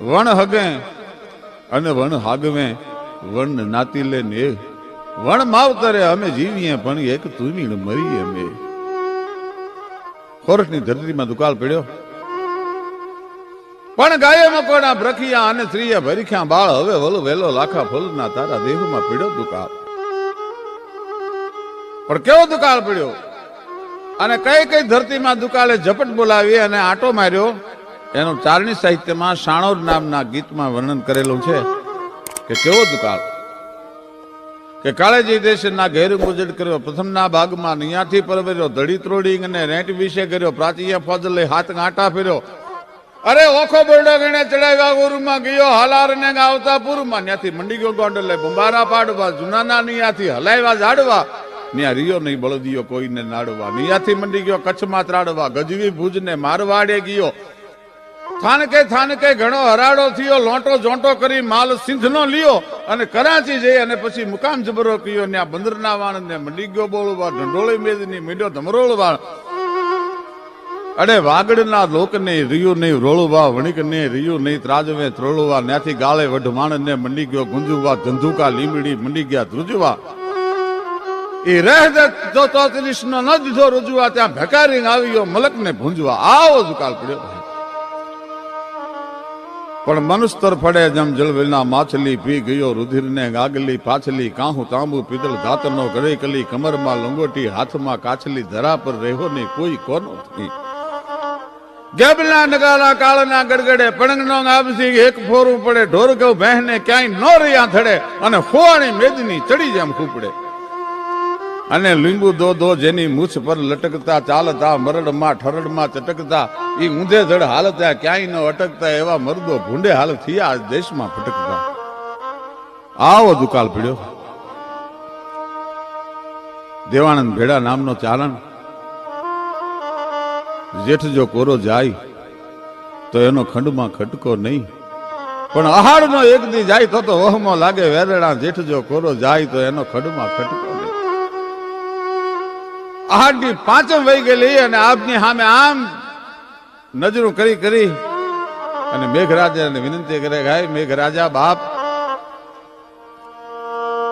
વણ હગે અને વણ હાગવે, વણ નાતી લે ને. વણ માવતરે અમે જીવીએ પણ એક તુમીણ મરીએ અમે. ખોરસની ધરતીમાં દુકાળ પડ્યો. પણ ગાયે મકોડા બ્રખિયા અને સ્ત્રીએ ભરીખ્યા બાળ, હવે વલો વેલો લાખા ફૂલના તારા દેહમાં પીડ્યો દુકાળ. પણ કેવો દુકાળ પડ્યો? અને કઈ કઈ ધરતીમાં દુકાળે ઝપટ બોલાવી અને આટો માર્યો? એનું ચારણી સાહિત્યમાં શાણોર નામના ગીતમાં વર્ણન કરેલું છે કે કેવો દુકાળ કે કાળેજી દેશના ઘેર ગુજર કર્યો, પ્રથમના ભાગમાં નિયાથી પરવર્યો ધડી ત્રોડી અને રેટ વિશે કર્યો, પ્રાચીય ફોજ લઈ હાથ ગાંટા ફેર્યો. અરે ઓખો બોરડો ગણે ચડાવ્યા ગુરુમાં ગયો, હાલાર ને ગાવતા પૂરમાં. ત્યાંથી મંડી ગયો ગોંડલે બુંબારા પાડવા, જુનાના નિયાથી હલાવ્યા ઝાડવા. ત્યાં રિયો નહીં બળદિયો કોઈને નાડવા. નિયાથી મંડી ગયો, કચ્છમાં ત્રાડવા, ગજવી ભુજને મારવાડે ગયો. થાનકે થાનકે ઘણો હરાડો થયો, લોટો જોંટો કરી માલ સિંધનો લ્યો અને કરાચી જઈ અને પછી મુકામ જબરો કયો ત્યાં બંદરના વાણ ને મંડી ગયો બોળવા ઢંઢોળી મેદની મીડો ધમરોળ વાણ અડે વાગડના લોકને રિયું નહીં, રોળવા વણિક ને રિયું નહીં, ત્રાજવે ત્રોળવા, ન્યાથી ગાળે વઢમાણ ને મંડી ગયો ગુંજુવા, ધંધુકા લીમડી મંડી ગયા ધ્રુજવા. એ રહે જો તો નો ન દીધો રૂજવા, ત્યાં ભેકારી આવી ગયો મલક ને ભૂંજવા. આવો દુકાળ પડ્યો. પણ મનુસ્તર ફળે જેમ જળવેલના માછલી પી ગયો રુધિરને ગાગલી, પાછલી કાહું તાંબુ પીતળ ધાતનો ઘરે કલી કમરમાં લંગોટી હાથમાં કાછલી ધરા પર રહ્યો ને કોઈ કોનો થઈ ગેબલા નગારા કાળના ગડગડે પણંગનો ગાબસી, એક ફોરું પડે ઢોર ગૌ બહેને ક્યાંય નો રહ્યા થડે અને ફોવાણી મેદની ચડી જેમ ખૂપડે અને લીંબુ દો જેની મૂછ પર લટકતા ચાલતા, મરડમાં, ઠરડમાં ચટકતા એ ઊંધે ધડ હાલતા, ક્યાંય ન અટકતા એવા મરદો ભૂંડે હાલ થયા દેશમાં ફટકતા આવો દુકાળ પીડ્યો. દેવાનંદ ભેડા નામનો ચાલણ જેઠ જો કોરો જાય, તો એનો ખંડમાં ખટકો નહીં. પણ અહાડનો એક દી જાય, તો તો વહમો લાગે વેરડા. જેઠ જો કોરો જાય, તો એનો ખંડમાં ખટકો નહીં આહાડની પાંચમ વહી ગયેલી અને આપની સામે આમ નજરો કરી કરી અને મેઘરાજાને વિનંતી કરે, ગાય, મેઘરાજા બાપ,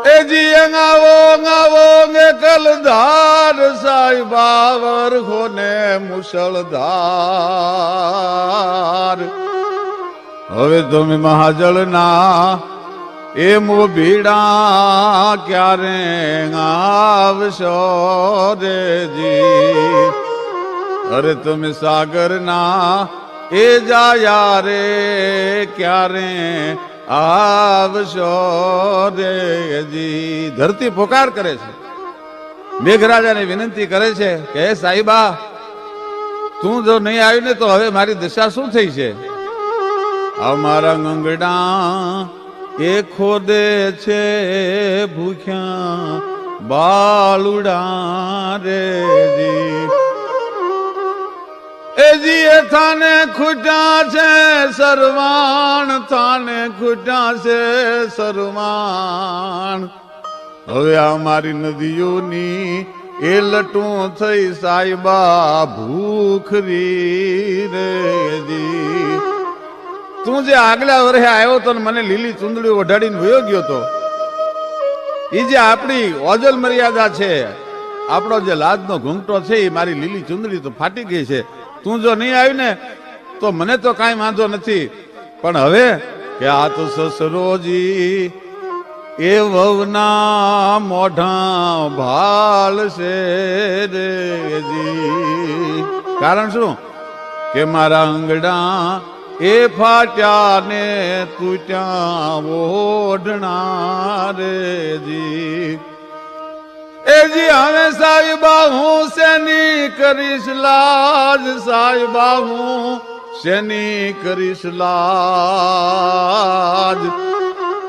એ જી અંગાવો અંગાવો ને કલધાર સાહેબા વરખો ને મુસળધાર હવે તમે મહાજળના એ મોભીડા ક્યારે આવશો રેજી અરે તમે સાગરના એ જાયા રે ક્યારે આવશો રેજી ધરતી પોકાર કરે છે. મેઘરાજાને વિનંતી કરે છે કે, હે સાહેબા તું જો નહીં આવ્યું ને તો હવે મારી દશા શું થઈ છે? અમારા ગંગડા એ ખોદે છે ભૂખ્યા બાલુડા રે જી. એજી એ થાને ખૂટા છે, સરવાણ થાને ખૂટા છે, સરવાણ. હવે આ મારી નદીઓની એ લટું થઈ સાહેબા ભૂખરી રેજી તું જે આગલા વર્ષે આવ્યો તો મને લીલી ચુંદડી ઓઢાડીને વયો ગયો તો. એ જે આપણી ઓજલ મર્યાદા છે, આપણો જે લાજનો ઘૂંઘટો છે એ મારી લીલી ચુંદડી તો ફાટી ગઈ છે. તું જો નહીં આવી ને, તો મને તો કાંઈ વાંધો નથી. પણ હવે કે આ તો સસરોજી એ વવના મોઢા ભાલ છે કારણ શું? કે મારા અંગડા એ ફાટ્યા ને તૂટ્યા ઓઢણા રેજી એજી હવે સાહેબા હું શેની કરીશ લાજ? સાહેબા હું શેની કરીશ લાજ?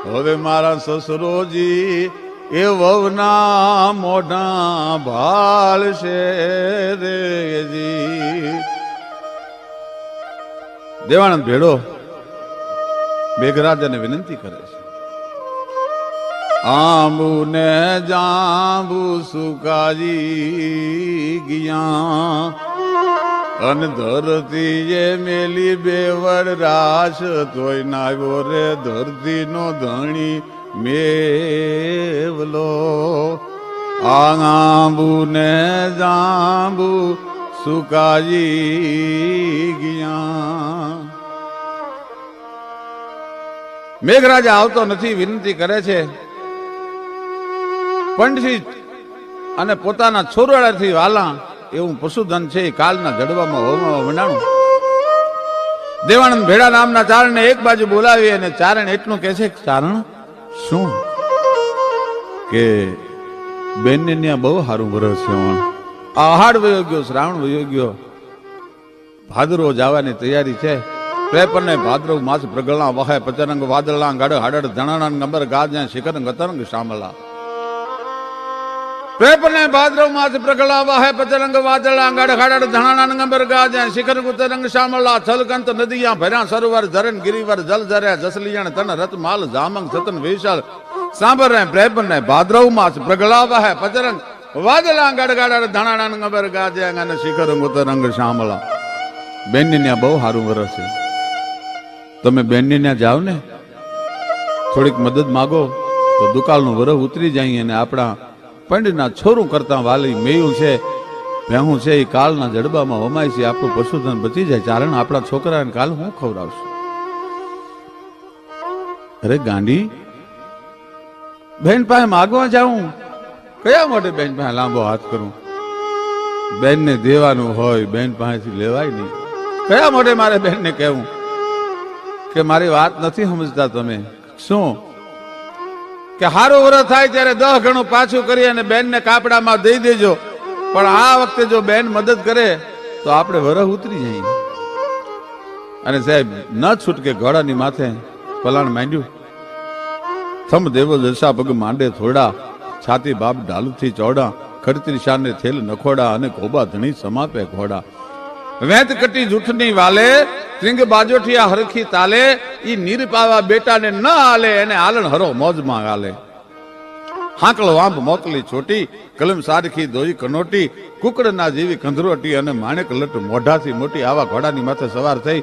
હવે મારા સસરોજી એ વવના મોઢા ભાળ છે રેજી દેવાનંદ ભેડો મેઘરાજાને વિનંતી કરે છે. આંબુ ને જાંબુ સુકાજી ગયા, અન ધરતી એ મેલી બેવડ રાસ તોય નાગો રે ધરતી નો ધણી મેવલો. આંબુ ને જાંબુ સુકાજી ગયા. મેઘરાજા આવતો નથી, વિનંતી કરે છે. પંડિત અને પોતાના છોરવાડાથી વાલા એવું પશુધન છે કાલના જડવામાં હોવામાં વંડાણું દેવાનંદ ભેડા નામના ચારણને એક બાજુ બોલાવી અને ચારણ એટલું કે છે, ચારણ, શું? કે બેનને ત્યાં બહુ સારું ગ્રહ છે આહાડ વયો ગયો શ્રાવણ વયો ગયો ભાદરો જવાની તૈયારી છે. ત્રેપન ભાદરવ માસ પ્રગળના વહે, પચરંગ વાદળા ગડ હાડડ ધણાણા ગંબર ગાજ્યા શિખર ગતરંગ શામલા. ત્રેપન ભાદરવ માસ પ્રગળા વહે, પચરંગ વાદળા ગડ હાડડ ધણાણા ગંબર ગાજ્યા શિખર ગુતરંગ શામલા. છલકંત નદીયા ભર્યા, સરોવર ધરણ ગિરિવર જલ જર્યા જસલિયણ તન રત માલ જામંગ સતન વિશાળ. સાંભર ત્રેપન ભાદરવ માસ પ્રગળા વહે, પચરંગ વાદળા ગડ ગાડડ ધણાણા ગંબર ગાજ્યા અને શિખર રંગ શામળા. બેનની ત્યાં બહુ સારું વરસ છે. તમે બેનની ત્યાં જાઓ ને, થોડીક મદદ માગો, તો દુકાળનું વરસ ઉતરી જાય અને આપણા પંડના છોરું કરતા વાલી મેયું છે, ભેહું છે, એ કાળના જડબામાં હોમાય છે, આપણું પશુધન બચી જાય. ચારણ આપણા છોકરાને કાલ હું ખવડાવશું? અરે ગાંડી, બેન પાસે માગવા જાઉં. કયા માટે બેન પાસે લાંબો હાથ કરું? બેનને દેવાનું હોય, બેન પાસેથી લેવાય નહીં. કયા માટે મારે બેનને કહેવું? કે મારી વાત નથી સમજતા તમે. શું? કે હારું વરસ થાય ત્યારે દસ ગણું પાછું કરી અને બેનને કાપડામાં દઈ દેજો. પણ આ વખતે જો બેન મદદ કરે, તો આપણે વરહ ઉતરી જઈએ. અને સાહેબ, ન છૂટકે ઘોડાની માથે પલાણ માંડ્યું. થમ દેવો દશા પગ માંડે થોડા. છાતી બાપ ઢાલુથી ચોડા ખડતરી શાને થેલ નખોડા અને કોબા ધણી સમાપે ઘોડા. વેત કટી જૂઠની વાલે ત્રિંગ બાજોઠિયા હરખી તાલે, ઈ નીર પાવા બેટાને ન આલે, એને આલણ હરો મોજમાં આલે. હાંકળ વાંભ મોકલી છોટી, કલમ સારખી દોઈ કનોટી, કુકડના જેવી કંધરોટી અને માણેક લટ મોઢાથી મોટી આવા ઘોડાની માથે સવાર થઈ.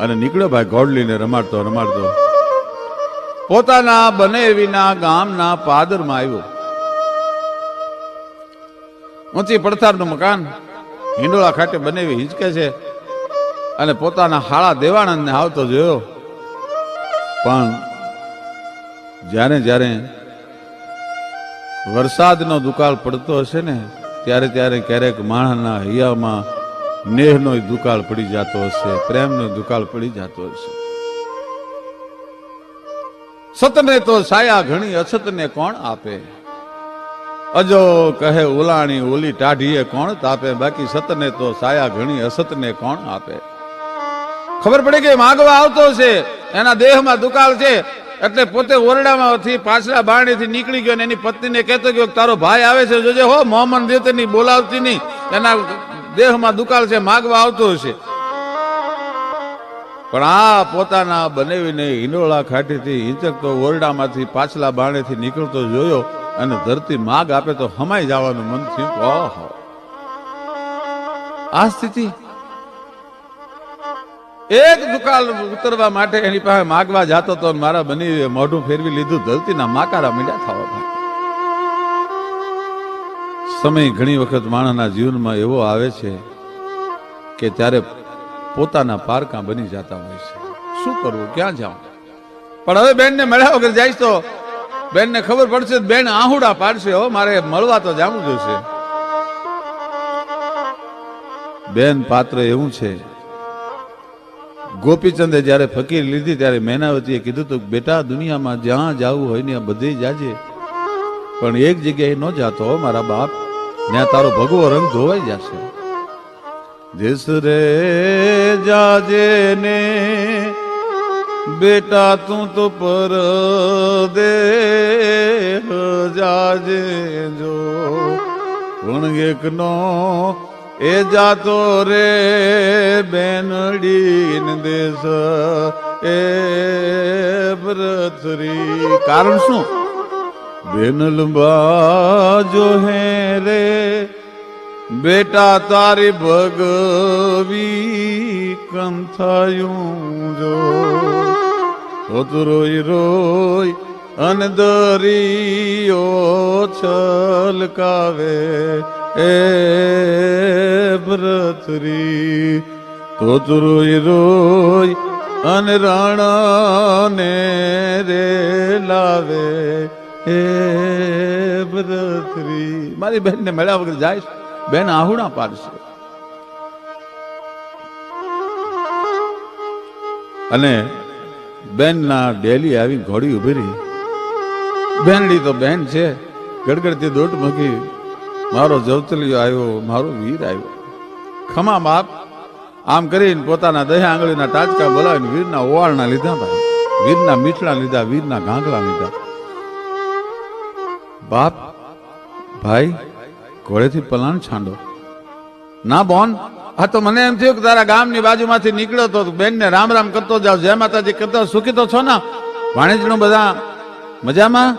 અને નીકળ્યો ભાઈ ઘોડલીને રમાડતો રમાડતો. પોતાના બને વિના ગામના પાદરમાં આવ્યો. ઊંચી પડથારનું મકાન હિંડોળા ખાતે બનેવી હિંચકે છે અને પોતાના હાળા દેવાનંદને આવતો જોયો. પણ જ્યારે જ્યારે વરસાદનો દુકાળ પડતો હશે ને, ત્યારે ત્યારે ક્યારેક માણસના હૈયામાં નેહનો દુકાળ પડી જતો હશે, પ્રેમનો દુકાળ પડી જતો હશે. સતને તો સાયા ઘણી અછતને કોણ આપે? અજો કહે ઉલાણી ઓલી ટાઢીએ કોણ તાપે? બાકી સતને તો સાયા ઘણી અસતને કોણ આપે? ખબર પડે કે માગવા આવતો છે, એના દેહમાં દુકાળ છે, એટલે પોતે ઓરડામાંથી પાછલા બારણીથી નીકળી ગયો ને એની પત્નીને કહેતો ગયો તારો ભાઈ આવે છે, જોજે હો, મોહમ્મદ દેતે ની બોલાવતી નહીં. એના દેહમાં દુકાળ છે, માગવા આવતો હશે. પણ આ પોતાના બનેવીને હિંડોળા ખાટીથી હિંચકતો ઓરડામાંથી પાછલા બાણેથી નીકળતો જોયો અને ધરતી માગ આપે તો હમાઈ જવાનું મન થયું ઓહો. આ સ્થિતિ? એક દુકાળ ઉતરવા માટે એની પાસે માગવા જાતો તો મારા બની મોઢું ફેરવી લીધું, ધરતીના માકારા મીડા થવા સમય ઘણી વખત માણસના જીવનમાં એવો આવે છે કે ત્યારે પોતાના પારકા બની જતા હોય છે. શું કરવું? ક્યાં જાઉં? પણ હવે બેનને મળ્યા વગર જઈશ તો બેનને ખબર પડશે બેન આહુડા પાડશે, હો, મારે મળવા તો જાવું જોશે બેન પાત્ર એવું છે, ગોપીચંદે જ્યારે ફકીર લીધી ત્યારે મેનાવતીએ કીધું હતું બેટા, દુનિયામાં જ્યાં જવું હોય ને બધે જાજે. પણ એક જગ્યાએ ન જાતો મારા બાપ. ત્યાં તારો ભગવો રંગ ધોવાઈ જશે. રે જાજે ને બેટા તું તો પર દે જાજે જો પણ એક નો એ જાતો રે બેનડી દેશ એ વ્રતરી કારણ શું બેન લંબા જો હે રે બેટા, તારી ભગવી કંથાયું જો? રોઈ રોઈ અન દરિયો છલકાવે એ ભ્રતરી. તું રોઈ રોઈ અને રાણાને રે લાવે એ ભ્રતરી. મારી બહેનને મળ્યા વગર જાય છે? બેન, આહુડા પાડશે અને બેનના ડેલી આવી ઘોડી ઊભી રહી. બેનડી તો બેન છે, ગડગડતી દોટ મૂકી મારો જવતલિયો આવ્યો, મારો વીર આવ્યો. ખમા બાપ, આમ કરીને પોતાના દહ્યા આંગળીના ટાચકા બોલાવીને વીરના ઓવાળના લીધા ભાઈ. વીરના મીઠડા લીધા, વીરના ગાંગલા લીધા. બાપ, ભાઈ ઘોડેથી પલાણ છાંડો. ના, બોન, આ તો મને એમ થયું કે તારા ગામની બાજુમાંથી નીકળ્યો તો બેનને રામ રામ કરતો જાવ. જય માતાજી, કરતો સુખી તો છો ને? ભાણેજનું બધા મજામાં?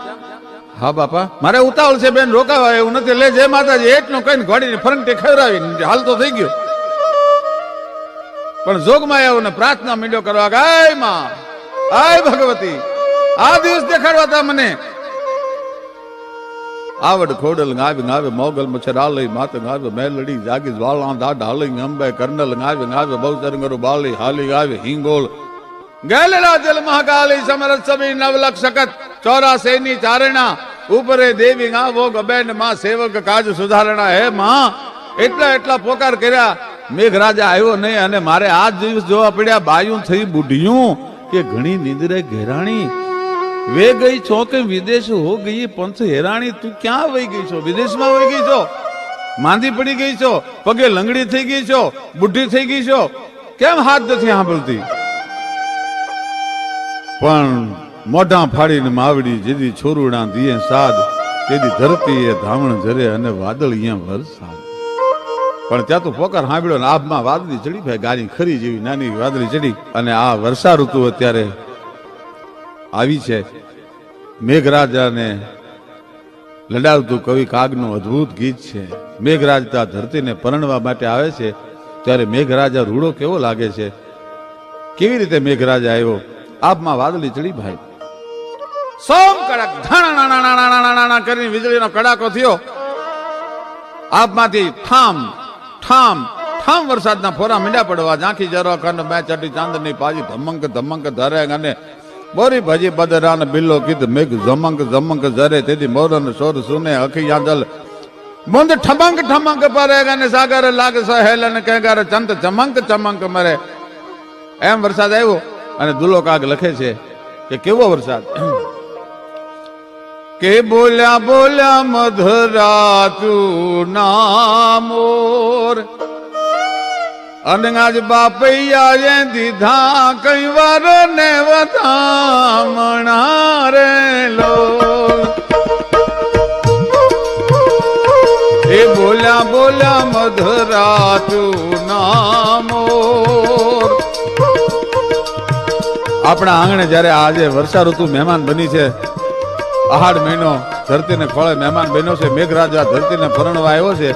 હા, બાપા. મારે ઉતાવળ છે બેન, રોકાવા એવું નથી. લે, જય માતાજી એટલું કહીને ઘોડીને ફરંટી ખવડાવી હાલ તો થઈ ગયો. પણ જોગમાં આવ્યો ને પ્રાર્થના મીંડો કરવા ગાયમાં, આય ભગવતી, આ દિવસ દેખાડવા તા મને. આવડ ખોડલ ગાવી ગાવે મોગલ મચ્છરાલય માત ગાવે મેલડી જાગી જ્વાળા દાઢ ઢાલી અંબે કર્નલ ગાવે ગાવે બહુચરંગરુ બાલી, હાલી ગાવે હિંગોળ ગેલેલા જલ મહાકાલી સમરસ સભી નવલક શકત ચોરાસે ની ચારણા, ઉપરે દેવી ગા વો ગબેનમાં સેવક કાજ સુધારણા. હે માં, એટલા એટલા પોકાર કર્યા, મેઘરાજા આવ્યો નહીં અને મારે આ દિવસ જોવા પડ્યા બાયું થઈ બુઢિયું કે ઘણી નિંદરે ઘેરાણી વે ગઈ છો કે વિદેશ હો ગઈ પંથ હેરાણી? તું ક્યાં વહી ગઈ છો? વિદેશમાં વહી ગઈ છો? માંદી પડી ગઈ છો? પગે લંગડી થઈ ગઈ છો? બુઢી થઈ ગઈ છો? કેમ હાથ નથી સાંભળતી? પણ મોઢા ફાડીને માવડી જેદી છોરુડા દીએ સાદ, તેદી ધરતી એ ધામણ જરે અને વાદળ અહીંયા વરસાદ. પણ ત્યાં તો પોકાર સાંભળ્યો ને આભમાં વાદળી ચડી ભાઈ ગાડી ખરી જેવી નાની વાદળી ચડી અને આ વર્ષા ઋતુ અત્યારે આવી છે. મેઘરાજાને લડાવતું કવિ કાગનું અદ્ભુત ગીત છે. મેઘરાજતા ધરતીને પરણવા માટે આવે છે. ત્યારે મેઘરાજા રૂડો કેવો લાગે છે? કેવી રીતે મેઘરાજા આવ્યો? આપમાં વાદળી ચડી ભાઈ. સોમ કડક ધાણા કરીને વીજળીનો કડાકો થયો. આપમાંથી ઠામ ઠામ ઠામ વરસાદના ફોરા મીંડા પડવા ઝાંખી જરો ખંડ મેં ચટી ચાંદની પાજી, ધમંક ધમંક ધરે અને બોરી ભજી બદરાન બિલ્લો કીધ મેઘ જમંક જમંક જરે તેથી મોરન સોર સુને અખી યાદલ બંધ ઠમંક ઠમંક પરે અને સાગર લાગ સહેલ કે કહેગાર ચંત ચમંક ચમંક મરે. એમ વરસાદ આવ્યો અને દુલો કાગ લખે છે કે કેવો વરસાદ? કે બોલ્યા બોલ્યા મધરાતું નામોર અનગાજ બાપૈયા એ દીધા કઈ વાર ને વધામણા રે લો. એ બોલ્યા બોલ્યા મધરાતું નામો આપણા આંગણે જ્યારે આજે વર્ષા ઋતુ મહેમાન બની છે આહાડ મહિનો ધરતીને ફળે મહેમાન બન્યો છે, મેઘરાજા ધરતીને પરણવા આવ્યો છે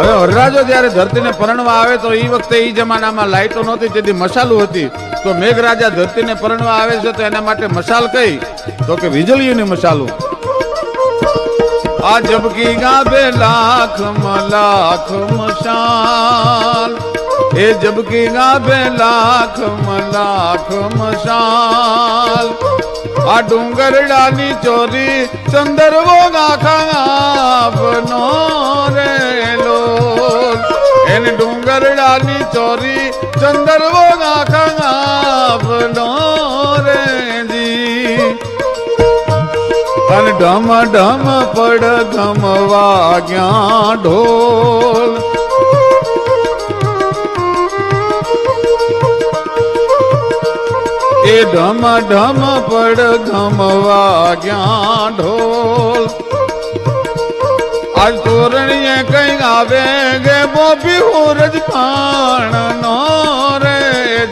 હવે હરરાજો જ્યારે ધરતીને પરણવા આવે તો એ વખતે એ જમાનામાં લાઇટો નહોતી તેથી મશાલું હતી. તો મેઘરાજા ધરતીને પરણવા આવે છે તો એના માટે મશાલ કઈ? તો કે વીજળીઓની મશાલું. આ જબકી ગાબે લાખ લાખ મશાલ. એ જબકી ગાબે લાખ લાખ મશાલ. આ ડુંગરડાની ચોરી ચંદરવો ગાખા રે લોલ એને ડુંગરડાની ચોરી, ચંદરવો ગાખા રે અને ઢમ ઢમ પડ ધમ વાગ્યા ઢોલ. એ ઢમ ઢમ પડ ધમ વાગ્યા ઢોલ. આજ તોરણીએ કઈ આવે ગે બોબી હુરજ પાણ નો રે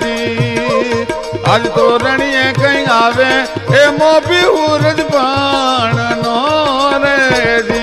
જી આજ તોરણીએ કઈ આવે એ મોભી ઉરજ પાણ નો રેજી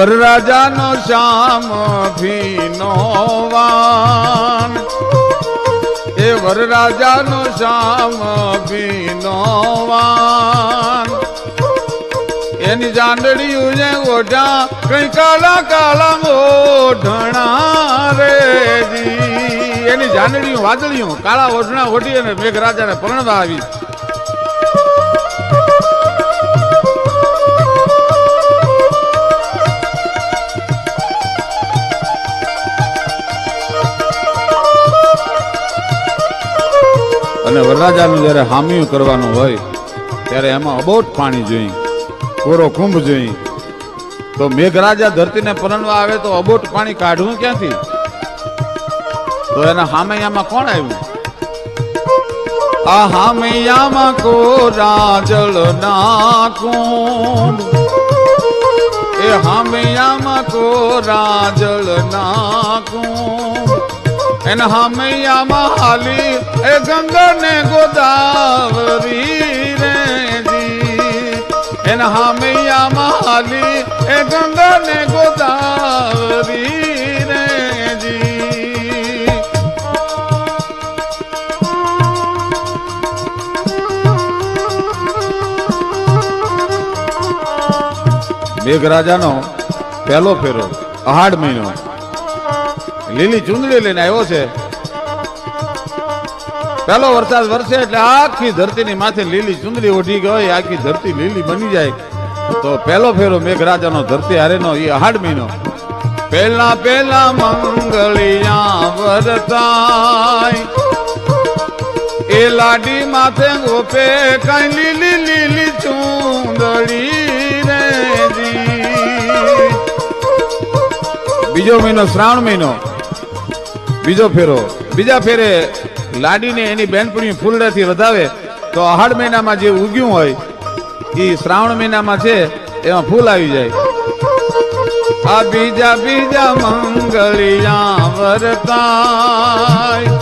વરરાજાનો શ્યામ ભીનો વાન. એ વરરાજાનો શ્યામ વાન. એની જાંડળીયું જે ઓઢા, કઈ કાલા કાલા ઓઢણા રે એની જાંડળીયું વાદળિયું કાળા ઓઢણા ઓઢી અને મેઘરાજાને પરણવા આવી. અને વરરાજાનું જ્યારે હામિયું કરવાનું હોય, ત્યારે એમાં અબોટ પાણી જોઈએ કોરો કુંભ જોઈએ તો મેઘરાજા ધરતીને પરણવા આવે તો અબોટ પાણી કાઢવું ક્યાંથી? તો એના હામૈયામાં કોણ આવ્યું? આ હામૈયામાં કોરા જળ નાખું એ હામૈયામાં કોરા જળ ના કુંભ એના હામૈયામાં હાલી, એ ગંગા ને ગોદાવરી રે જી. એના હામૈયામાં હાલી, એ ગંગા ને ગોદાવરી રે જી. મેઘરાજાનો પહેલો ફેરો, અહાડ મહિનો. લીલી ચૂંદડી લઈને આવ્યો છે. પહેલો વરસાદ વરસે એટલે આખી ધરતીની માથે લીલી ચુંદડી ઉઠી ગઈ, આખી ધરતી લીલી બની જાય. તો પહેલો ફેરો મેઘરાજાનો, ધરતી હારેનો એ અહાડ મહિનો પેલા પેલા મંગળિયા વરતાય એ લાડી માથે ગોપે કઈ લીલી લીલી ચુંદડી રે બીજો મહિનો શ્રાવણ મહિનો. બીજો ફેરો. બીજા ફેરે લાડીને એની બેનપણી ફૂલડાથી વધાવે, તો અહાડ મહિનામાં જે ઉગ્યું હોય એ શ્રાવણ મહિનામાં છે, એમાં ફૂલ આવી જાય. આ બીજા બીજા મંગળિયા વરતાય.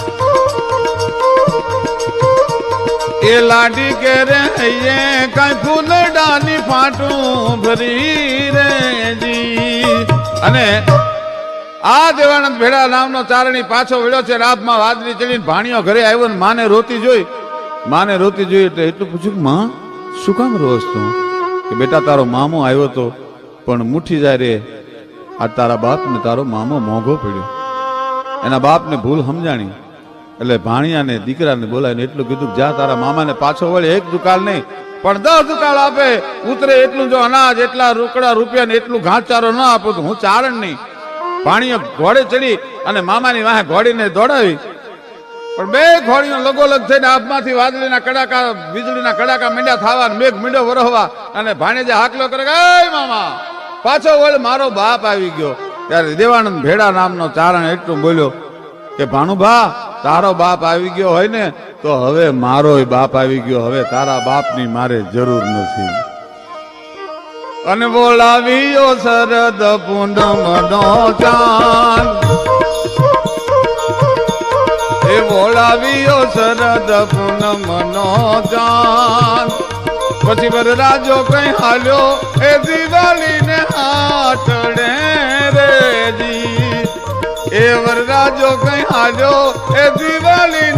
એ લાડી કે રે એ કઈ ફૂલડાની ફાટું ભરી રે જી અને આ દેવાનંદ ભેડા નામનો ચારણી પાછો વળ્યો છે, રાતમાં વાદળી ચડીને ભાણિયો ઘરે આવ્યો ને માને રોતી જોઈ. માને રોતી જોઈ એટલે એટલું પૂછ્યું કે, માં, શું કામ રોસ તું કે, બેટા, તારો મામો આવ્યો તો પણ મુઠ્ઠી જાય રે. આ તારા બાપને તારો મામો મોંઘો પડ્યો. એના બાપને ભૂલ સમજાણી. એટલે ભાણિયાને દીકરાને બોલાવીને એટલું કીધું જા, તારા મામાને પાછો વળે, એક દુકાળ નહીં, પણ દસ દુકાળ આપે. ઉતરે એટલું જો અનાજ, એટલા રોકડા રૂપિયા ને એટલું ઘાસચારો ન આપો તો હું ચારણ નહીં. ભાણીએ ઘોડે ચડી અને મામાની વાહે ઘોડીને દોડાવી. પણ બે ઘોડીઓ લગોલગ થઈને આપમાંથી વાદળીના કડાકા, વીજળીના કડાકા મીંડા થવા મેઘ મીંડો વરહવા અને ભાણેજે હાકલો કરે કે મામા, પાછો વળ, મારો બાપ આવી ગયો. ત્યારે દેવાનંદ ભેડા નામનો ચારણ એટલું બોલ્યો કે, ભાણુભા, તારો બાપ આવી ગયો હોય ને, તો હવે મારોય બાપ આવી ગયો. હવે તારા બાપની મારે જરૂર નથી. અને બોલાવ્યો શરદ પૂનમ નો ચાંદ. એ બોલાવ્યો શરદ પૂનમ નો ચાંદ. પછી વરરાજો કઈ હાલ્યો, એ દિવાળી ને હાટડે રે જી એ વરરાજો કઈ હાલ્યો, એ દિવાળી